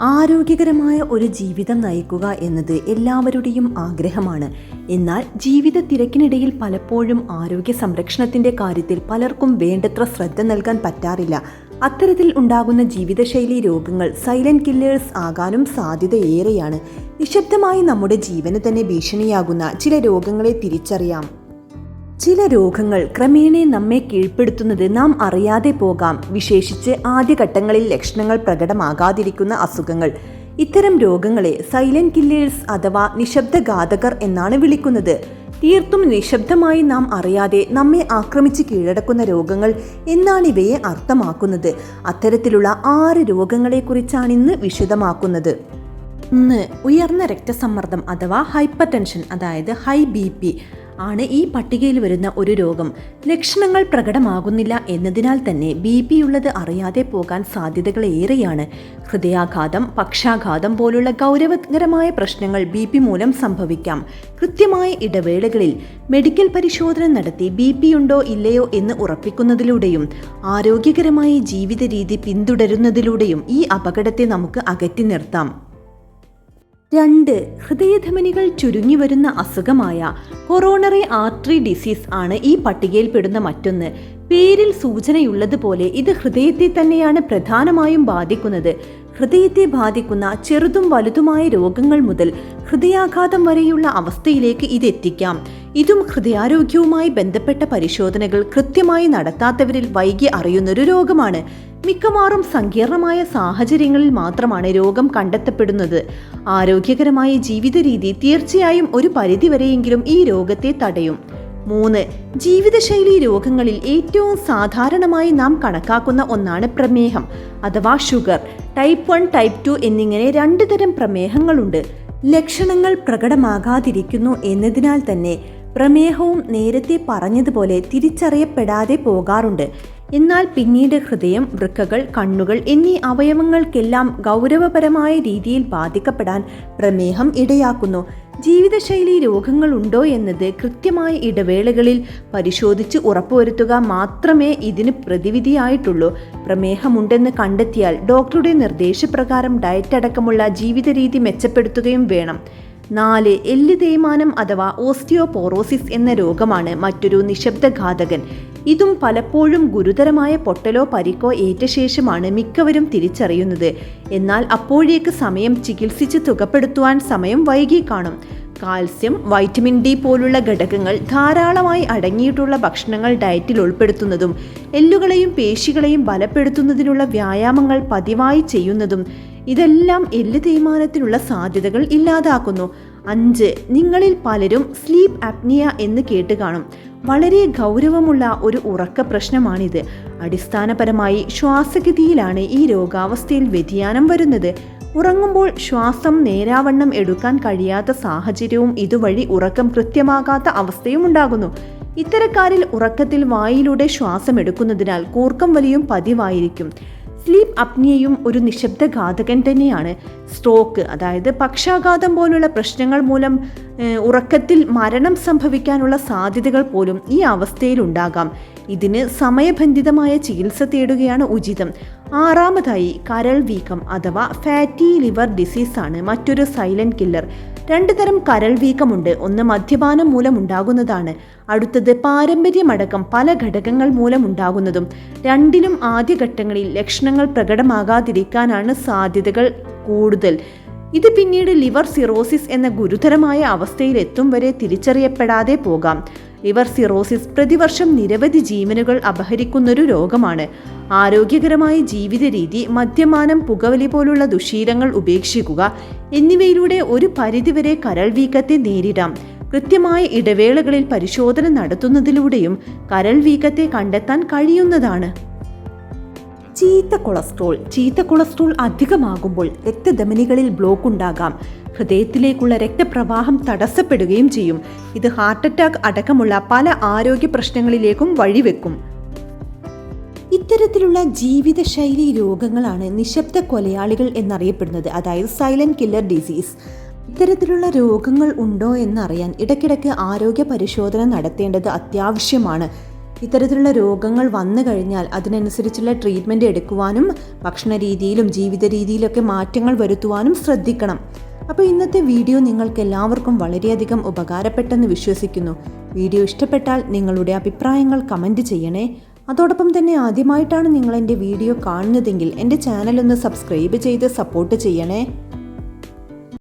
ആരോഗ്യകരമായ ഒരു ജീവിതം നയിക്കുക എന്നത് എല്ലാവരുടെയും ആഗ്രഹമാണ്. എന്നാൽ ജീവിത തിരക്കിനിടയിൽ പലപ്പോഴും ആരോഗ്യ സംരക്ഷണത്തിന്റെ കാര്യത്തിൽ പലർക്കും വേണ്ടത്ര ശ്രദ്ധ നൽകാൻ പറ്റാറില്ല. അത്തരത്തിൽ ഉണ്ടാകുന്ന ജീവിതശൈലി രോഗങ്ങൾ സൈലന്റ് കില്ലേഴ്സ് ആകാനും സാധ്യതയേറെയാണ്. നിശബ്ദമായി നമ്മുടെ ജീവന് തന്നെ ഭീഷണിയാകുന്ന ചില രോഗങ്ങളെ തിരിച്ചറിയാം. ചില രോഗങ്ങൾ ക്രമേണ നമ്മെ കീഴ്പ്പെടുത്തുന്നത് നാം അറിയാതെ പോകാം. വിശേഷിച്ച് ആദ്യഘട്ടങ്ങളിൽ ലക്ഷണങ്ങൾ പ്രകടമാകാതിരിക്കുന്ന അസുഖങ്ങൾ. ഇത്തരം രോഗങ്ങളെ സൈലന്റ് കില്ലേഴ്സ് അഥവാ നിശബ്ദഘാതകർ എന്നാണ് വിളിക്കുന്നത്. തീർത്തും നിശബ്ദമായി നാം അറിയാതെ നമ്മെ ആക്രമിച്ച് കീഴടക്കുന്ന രോഗങ്ങൾ എന്നാണ് ഇവയെ അർത്ഥമാക്കുന്നത്. അത്തരത്തിലുള്ള ആറ് രോഗങ്ങളെക്കുറിച്ചാണ് ഇന്ന് വിശദമാക്കുന്നത്. ഒന്ന് ഉയർന്ന രക്തസമ്മർദ്ദം അഥവാ ഹൈപ്പർ ടെൻഷൻ അതായത് ഹൈ ബി പി ആണ് ഈ പട്ടികയിൽ വരുന്ന ഒരു രോഗം. ലക്ഷണങ്ങൾ പ്രകടമാകുന്നില്ല എന്നതിനാൽ തന്നെ ബി പി ഉള്ളത് അറിയാതെ പോകാൻ സാധ്യതകൾ ഏറെയാണ്. ഹൃദയാഘാതം പക്ഷാഘാതം പോലുള്ള ഗൗരവകരമായ പ്രശ്നങ്ങൾ ബി പി മൂലം സംഭവിക്കാം. കൃത്യമായ ഇടവേളകളിൽ മെഡിക്കൽ പരിശോധന നടത്തി ബി പി ഉണ്ടോ ഇല്ലയോ എന്ന് ഉറപ്പിക്കുന്നതിലൂടെയും ആരോഗ്യകരമായ ജീവിത രീതി പിന്തുടരുന്നതിലൂടെയും ഈ അപകടത്തെ നമുക്ക് അകറ്റി നിർത്താം. രണ്ട് ഹൃദയധമനികൾ ചുരുങ്ങി വരുന്ന അസുഖമായ കൊറോണറി ആർട്ടറി ഡിസീസ് ആണ് ഈ പട്ടികയിൽപ്പെടുന്ന മറ്റൊന്ന്. പേരിൽ സൂചനയുള്ളതുപോലെ ഇത് ഹൃദയത്തെ തന്നെയാണ് പ്രധാനമായും ബാധിക്കുന്നത്. ഹൃദയത്തെ ബാധിക്കുന്ന ചെറുതും വലുതുമായ രോഗങ്ങൾ മുതൽ ഹൃദയാഘാതം വരെയുള്ള അവസ്ഥയിലേക്ക് ഇത് എത്തിക്കാം. ഇതും ഹൃദയാരോഗ്യവുമായി ബന്ധപ്പെട്ട പരിശോധനകൾ കൃത്യമായി നടത്താത്തവരിൽ വൈകി അറിയുന്നൊരു രോഗമാണ്. മിക്കവാറും സങ്കീർണമായ സാഹചര്യങ്ങളിൽ മാത്രമാണ് രോഗം കണ്ടെത്തപ്പെടുന്നത്. ആരോഗ്യകരമായ ജീവിത രീതി തീർച്ചയായും ഒരു പരിധിവരെയെങ്കിലും ഈ രോഗത്തെ തടയും. മൂന്ന് ജീവിതശൈലി രോഗങ്ങളിൽ ഏറ്റവും സാധാരണമായി നാം കണക്കാക്കുന്ന ഒന്നാണ് പ്രമേഹം അഥവാ sugar. Type one type two എന്നിങ്ങനെ രണ്ട് തരം പ്രമേഹങ്ങളുണ്ട്. ലക്ഷണങ്ങൾ പ്രകടമാകാതിരിക്കുന്നു എന്നതിനാൽ തന്നെ പ്രമേഹവും നേരത്തെ പറഞ്ഞതുപോലെ തിരിച്ചറിയപ്പെടാതെ പോകാറുണ്ട്. എന്നാൽ പിന്നീട് ഹൃദയം വൃക്കകൾ കണ്ണുകൾ എന്നീ അവയവങ്ങൾക്കെല്ലാം ഗൗരവപരമായ രീതിയിൽ ബാധിക്കപ്പെടാൻ പ്രമേഹം ഇടയാക്കുന്നു. ജീവിതശൈലി രോഗങ്ങൾ ഉണ്ടോ എന്നത് കൃത്യമായ ഇടവേളകളിൽ പരിശോധിച്ച് ഉറപ്പുവരുത്തുക മാത്രമേ ഇതിന് പ്രതിവിധിയായിട്ടുള്ളൂ. പ്രമേഹമുണ്ടെന്ന് കണ്ടെത്തിയാൽ ഡോക്ടറുടെ നിർദ്ദേശപ്രകാരം ഡയറ്റ് അടക്കമുള്ള ജീവിത രീതി മെച്ചപ്പെടുത്തുകയും വേണം. നാല് എല്ല് തേയ്മാനം അഥവാ ഓസ്റ്റിയോപോറോസിസ് എന്ന രോഗമാണ് മറ്റൊരു നിശബ്ദഘാതകൻ ഇതും പലപ്പോഴും ഗുരുതരമായ പൊട്ടലോ പരിക്കോ ഏറ്റ ശേഷമാണ് മിക്കവരും തിരിച്ചറിയുന്നത്. എന്നാൽ അപ്പോഴേക്ക് സമയം ചികിത്സിച്ച് തുകപ്പെടുത്തുവാൻ സമയം വൈകി കാണും. കാൽസ്യം വൈറ്റമിൻ ഡി പോലുള്ള ഘടകങ്ങൾ ധാരാളമായി അടങ്ങിയിട്ടുള്ള ഭക്ഷണങ്ങൾ ഡയറ്റിൽ ഉൾപ്പെടുത്തുന്നതും എല്ലുകളെയും പേശികളെയും ബലപ്പെടുത്തുന്നതിനുള്ള വ്യായാമങ്ങൾ പതിവായി ചെയ്യുന്നതും ഇതെല്ലാം എല്ല് തേയ്മാനത്തിനുള്ള സാധ്യതകൾ ഇല്ലാതാക്കുന്നു. അഞ്ച് നിങ്ങളിൽ പലരും സ്ലീപ്പ് അപ്നിയ എന്ന് കേട്ട് കാണും. വളരെ ഗൗരവമുള്ള ഒരു ഉറക്ക പ്രശ്നമാണിത്. അടിസ്ഥാനപരമായി ശ്വാസഗതിയിലാണ് ഈ രോഗാവസ്ഥയിൽ വ്യതിയാനം വരുന്നത്. ഉറങ്ങുമ്പോൾ ശ്വാസം നേരാവണ്ണം എടുക്കാൻ കഴിയാത്ത സാഹചര്യവും ഇതുവഴി ഉറക്കം കൃത്യമാകാത്ത അവസ്ഥയും ഉണ്ടാകുന്നു. ഇത്തരക്കാരിൽ ഉറക്കത്തിൽ വായിലൂടെ ശ്വാസം എടുക്കുന്നതിനാൽ കൂർക്കം വലിയും പതിവായിരിക്കും. സ്ലീപ്പ് അപ്നിയയും ഒരു നിശബ്ദ ഘാതകൻ തന്നെയാണ്. സ്ട്രോക്ക് അതായത് പക്ഷാഘാതം പോലുള്ള പ്രശ്നങ്ങൾ മൂലം ഉറക്കത്തിൽ മരണം സംഭവിക്കാനുള്ള സാധ്യതകൾ പോലും ഈ അവസ്ഥയിൽ ഉണ്ടാകാം. ഇതിന് സമയബന്ധിതമായ ചികിത്സ തേടുകയാണ് ഉചിതം. ആറാമതായി കരൾ വീക്കം അഥവാ ഫാറ്റി ലിവർ ഡിസീസാണ് മറ്റൊരു സൈലന്റ് കില്ലർ രണ്ടു തരം കരൾ വീക്കമുണ്ട്. ഒന്ന് മദ്യപാനം മൂലം ഉണ്ടാകുന്നതാണ് അടുത്തത് പാരമ്പര്യമടക്കം പല ഘടകങ്ങൾ മൂലം ഉണ്ടാകുന്നതും രണ്ടിനും ആദ്യഘട്ടങ്ങളിൽ ലക്ഷണങ്ങൾ പ്രകടമാകാതിരിക്കാനാണ് സാധ്യതകൾ കൂടുതൽ. ഇത് പിന്നീട് ലിവർ സിറോസിസ് എന്ന ഗുരുതരമായ അവസ്ഥയിൽ എത്തും വരെ തിരിച്ചറിയപ്പെടാതെ പോകാം. ലിവർ സിറോസിസ് പ്രതിവർഷം നിരവധി ജീവനുകൾ അപഹരിക്കുന്നൊരു രോഗമാണ്. ആരോഗ്യകരമായ ജീവിത രീതി മദ്യപാനം പുകവലി പോലുള്ള ദുശീലങ്ങൾ ഉപേക്ഷിക്കുക എന്നിവയിലൂടെ ഒരു പരിധിവരെ കരൾ വീക്കത്തെ നേരിടാം. കൃത്യമായ ഇടവേളകളിൽ പരിശോധന നടത്തുന്നതിലൂടെയും കരൾ വീക്കത്തെ കണ്ടെത്താൻ കഴിയുന്നതാണ്. ചീത്ത കൊളസ്ട്രോൾ ചീത്ത കൊളസ്ട്രോൾ അധികമാകുമ്പോൾ രക്തധമനികളിൽ ബ്ലോക്ക് ഉണ്ടാകാം. ഹൃദയത്തിലേക്കുള്ള രക്തപ്രവാഹം തടസ്സപ്പെടുകയും ചെയ്യും. ഇത് ഹാർട്ട് അറ്റാക്ക് അടക്കമുള്ള പല ആരോഗ്യ പ്രശ്നങ്ങളിലേക്കും വഴിവെക്കും. ഇത്തരത്തിലുള്ള ജീവിതശൈലി രോഗങ്ങളാണ് നിശബ്ദ കൊലയാളികൾ എന്നറിയപ്പെടുന്നത്. അതായത് സൈലന്റ് കില്ലർ ഡിസീസ് ഇത്തരത്തിലുള്ള രോഗങ്ങൾ ഉണ്ടോ എന്നറിയാൻ ഇടയ്ക്കിടയ്ക്ക് ആരോഗ്യ പരിശോധന നടത്തേണ്ടത് അത്യാവശ്യമാണ്. ഇത്തരത്തിലുള്ള രോഗങ്ങൾ വന്നു കഴിഞ്ഞാൽ അതിനനുസരിച്ചുള്ള ട്രീറ്റ്മെന്റ് എടുക്കുവാനും ഭക്ഷണ രീതിയിലും ജീവിത രീതിയിലൊക്കെ മാറ്റങ്ങൾ വരുത്തുവാനും ശ്രദ്ധിക്കണം. അപ്പോൾ ഇന്നത്തെ വീഡിയോ നിങ്ങൾക്ക് എല്ലാവർക്കും വളരെയധികം ഉപകാരപ്പെട്ടെന്ന് വിശ്വസിക്കുന്നു. വീഡിയോ ഇഷ്ടപ്പെട്ടാൽ നിങ്ങളുടെ അഭിപ്രായങ്ങൾ കമന്റ് ചെയ്യണേ. അതോടൊപ്പം തന്നെ ആദ്യമായിട്ടാണ് നിങ്ങൾ എന്റെ വീഡിയോ കാണുന്നതെങ്കിൽ എന്റെ ചാനലൊന്ന് സബ്സ്ക്രൈബ് ചെയ്ത് സപ്പോർട്ട് ചെയ്യണേ.